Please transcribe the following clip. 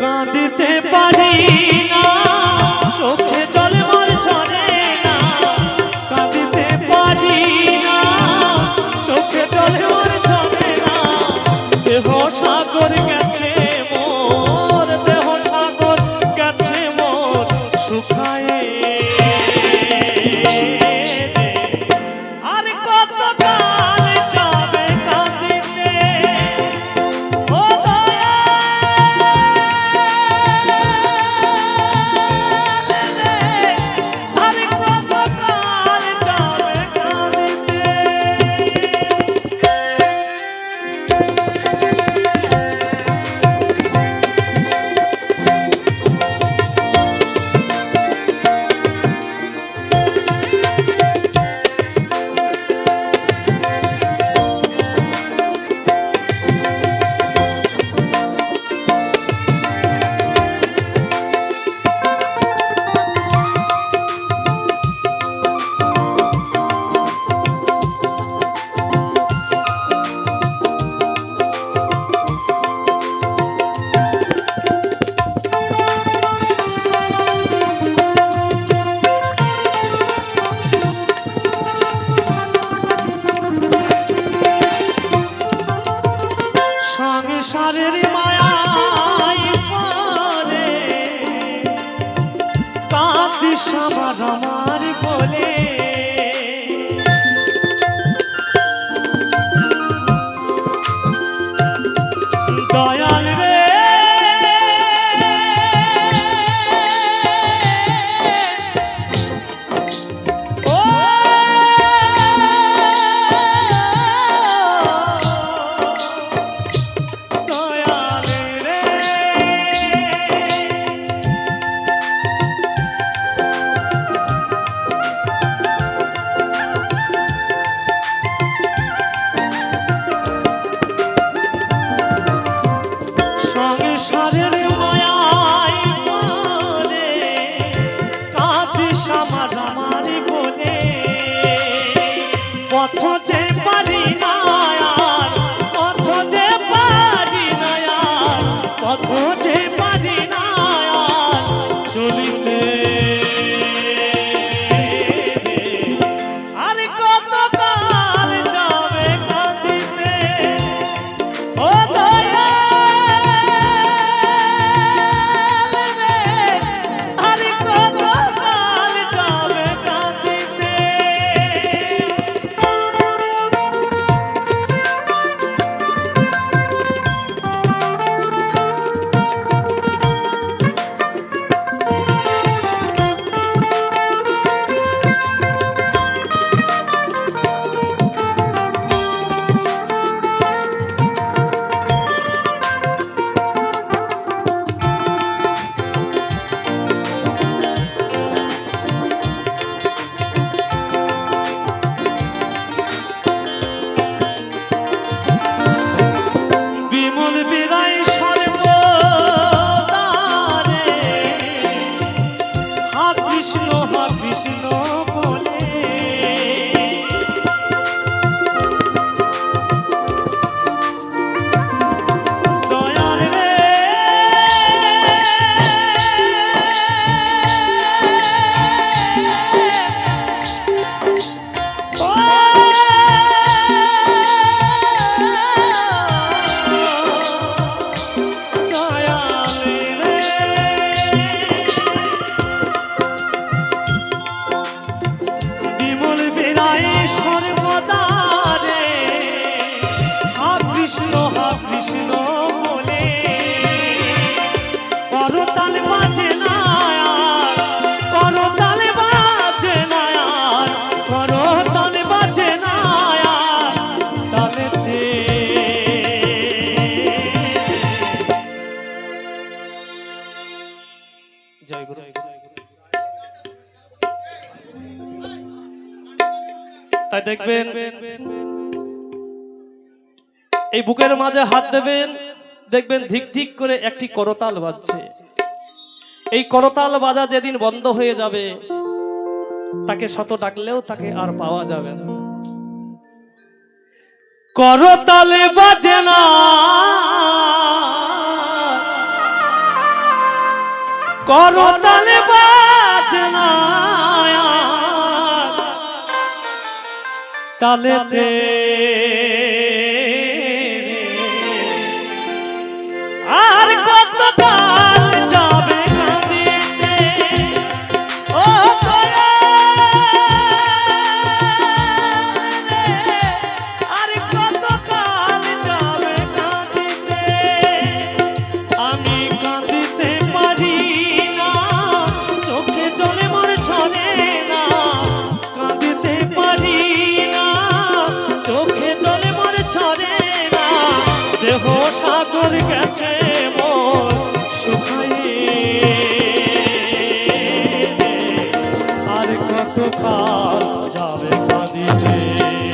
কাঁদিতে পারি না। চোখে জল মার ঝরে না। কাঁদিতে পারি না। চোখে জল মার ঝরে না। দেহ সংসারের তাই দেখবেন এই বুকের মাঝে হাত দেবেন, দেখবেন ধিক ধিক করে একটি করতাল বাজছে। এই করতাল বাজা যেদিন বন্ধ হয়ে যাবে, তাকে শত ডাকলেও তাকে আর পাওয়া যাবে না। করতালে বাজে না। করতালে বাজনা তালেতে যাবে কাঁদিতে।